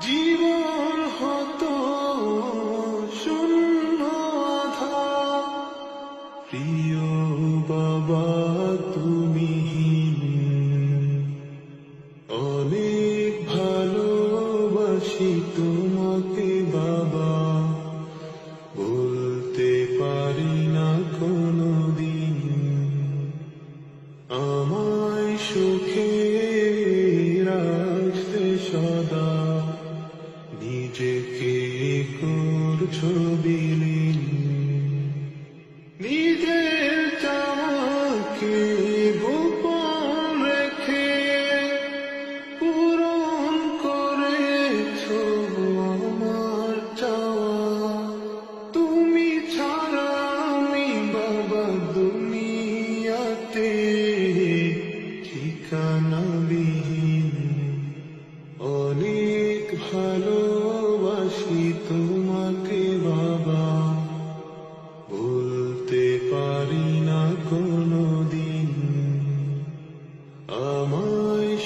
জীবন হতো শূন্য প্রিয় বাবা, তুমি বাবা। বলতে পারি না কোনো দিন আমায় সুখে রাখতে সদা। করছ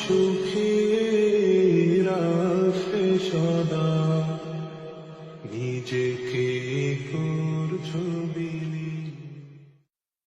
সুখে সদা। নিজেকে করছ বিল